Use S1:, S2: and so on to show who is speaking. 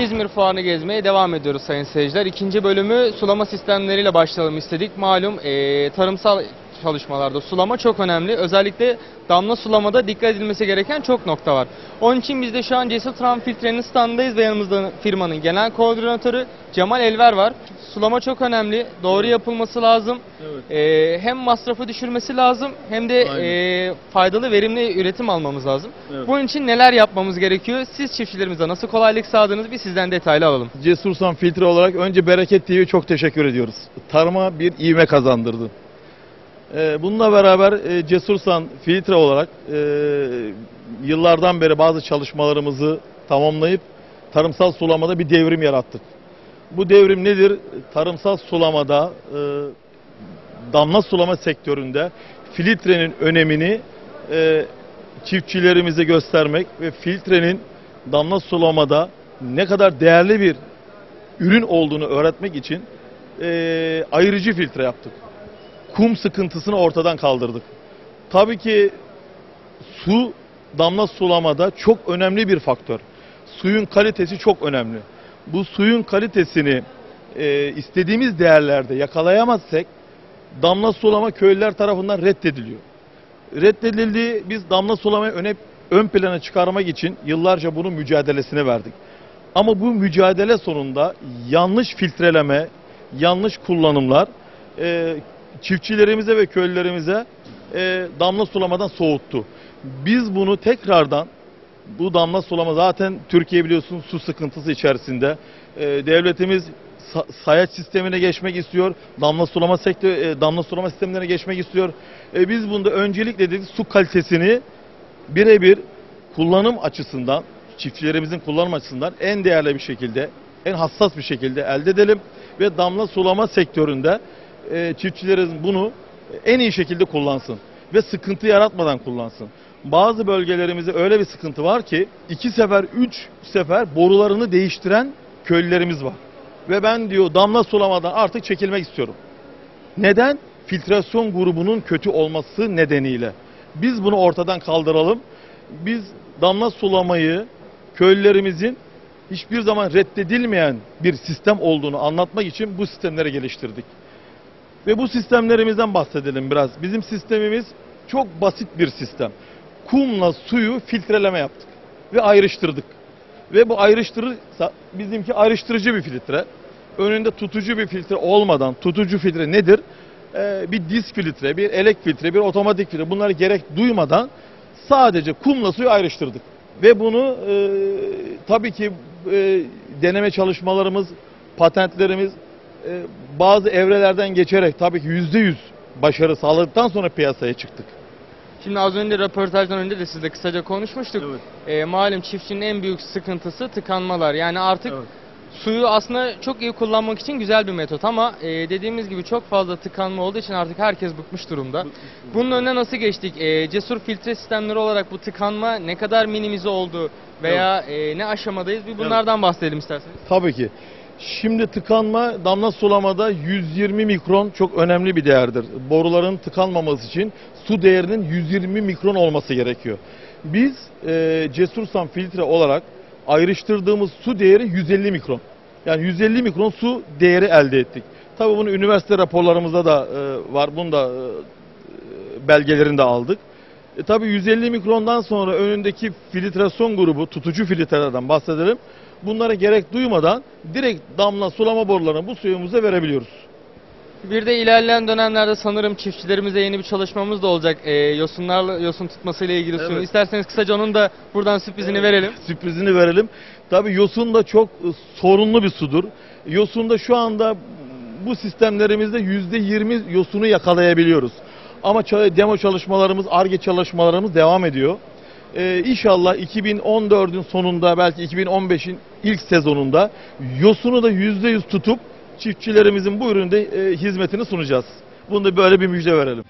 S1: İzmir Fuarı'nı gezmeye devam ediyoruz sayın seyirciler. İkinci bölümü sulama sistemleriyle başlayalım istedik. Malum eee, tarımsal çalışmalarda sulama çok önemli. Özellikle damla sulamada dikkat edilmesi gereken çok nokta var. Onun için biz de şu an Cesur Tram Filtre'nin standındayız ve yanımızda firmanın genel koordinatörü Cemal Elver var. Sulama çok önemli. Doğru yapılması lazım.
S2: Evet.
S1: Eee, hem masrafı düşürmesi lazım hem de
S2: Aynen.
S1: eee, faydalı verimli üretim almamız lazım.
S2: Evet.
S1: Bunun için neler yapmamız gerekiyor? Siz çiftçilerimize nasıl kolaylık sağladınız? Bir sizden detaylı alalım.
S2: Cesursan filtre olarak önce Bereket TV'ye çok teşekkür ediyoruz. Tarıma bir ivme kazandırdı. Ee, bununla beraber e, Cesursan filtre olarak e, yıllardan beri bazı çalışmalarımızı tamamlayıp tarımsal sulamada bir devrim yarattık. Bu devrim nedir? Tarımsal sulamada e, damla sulama sektöründe filtrenin önemini e, çiftçilerimize göstermek ve filtrenin damla sulamada ne kadar değerli bir ürün olduğunu öğretmek için e, ayırıcı filtre yaptık. Kum sıkıntısını ortadan kaldırdık. Tabii ki su damla sulamada çok önemli bir faktör. Suyun kalitesi çok önemli. Bu suyun kalitesini e, istediğimiz değerlerde yakalayamazsak damla sulama köylüler tarafından reddediliyor. Reddedildiği biz damla sulamayı öne, ön plana çıkarmak için yıllarca bunun mücadelesini verdik. Ama bu mücadele sonunda yanlış filtreleme, yanlış kullanımlar e, çiftçilerimize ve köylülerimize e, damla sulamadan soğuttu. Biz bunu tekrardan bu damla sulama zaten Türkiye biliyorsun su sıkıntısı içerisinde. E, devletimiz sa- sayaç sistemine geçmek istiyor. Damla sulama sektör e, damla sulama sistemlerine geçmek istiyor. E, biz bunda öncelikle dedik su kalitesini birebir kullanım açısından çiftçilerimizin kullanım açısından en değerli bir şekilde, en hassas bir şekilde elde edelim ve damla sulama sektöründe e, çiftçilerimiz bunu en iyi şekilde kullansın ve sıkıntı yaratmadan kullansın. Bazı bölgelerimizde öyle bir sıkıntı var ki iki sefer, üç sefer borularını değiştiren köylülerimiz var. Ve ben diyor damla sulamadan artık çekilmek istiyorum. Neden? Filtrasyon grubunun kötü olması nedeniyle. Biz bunu ortadan kaldıralım. Biz damla sulamayı köylülerimizin hiçbir zaman reddedilmeyen bir sistem olduğunu anlatmak için bu sistemleri geliştirdik. Ve bu sistemlerimizden bahsedelim biraz. Bizim sistemimiz çok basit bir sistem. Kumla suyu filtreleme yaptık ve ayrıştırdık. Ve bu ayrıştırı bizimki ayrıştırıcı bir filtre. Önünde tutucu bir filtre olmadan tutucu filtre nedir? Ee, bir disk filtre, bir elek filtre, bir otomatik filtre bunları gerek duymadan sadece kumla suyu ayrıştırdık. Ve bunu e, tabii ki e, deneme çalışmalarımız, patentlerimiz e, bazı evrelerden geçerek tabii ki yüzde yüz başarı sağladıktan sonra piyasaya çıktık.
S1: Şimdi az önce röportajdan önce de sizle kısaca konuşmuştuk. Ee, malum çiftçinin en büyük sıkıntısı tıkanmalar. Yani artık
S2: Evet.
S1: suyu aslında çok iyi kullanmak için güzel bir metot ama e, dediğimiz gibi çok fazla tıkanma olduğu için artık herkes bıkmış durumda. Bunun önüne nasıl geçtik? E, cesur filtre sistemleri olarak bu tıkanma ne kadar minimize oldu veya e, ne aşamadayız? Bir bunlardan bahsedelim isterseniz.
S2: Tabii ki. Şimdi tıkanma damla sulamada 120 mikron çok önemli bir değerdir. Boruların tıkanmaması için su değerinin 120 mikron olması gerekiyor. Biz e, Cesursan filtre olarak ayrıştırdığımız su değeri 150 mikron. Yani 150 mikron su değeri elde ettik. Tabii bunu üniversite raporlarımızda da e, var. Bunu da e, belgelerini de aldık. E, tabii 150 mikrondan sonra önündeki filtrasyon grubu, tutucu filtrelerden bahsedelim. Bunlara gerek duymadan direkt damla sulama borularına bu suyumuza verebiliyoruz.
S1: Bir de ilerleyen dönemlerde sanırım çiftçilerimize yeni bir çalışmamız da olacak. E, yosunlarla yosun tutmasıyla ilgili suyun.
S2: Evet.
S1: İsterseniz kısaca onun da buradan sürprizini verelim.
S2: Sürprizini verelim. Tabii yosun da çok e, sorunlu bir sudur. Yosun da şu anda bu sistemlerimizde %20 yosunu yakalayabiliyoruz. Ama demo çalışmalarımız, ARGE çalışmalarımız devam ediyor. Ee, inşallah 2014'ün sonunda belki 2015'in ilk sezonunda yosunu da %100 tutup çiftçilerimizin bu üründe e, hizmetini sunacağız. Bunu da böyle bir müjde verelim.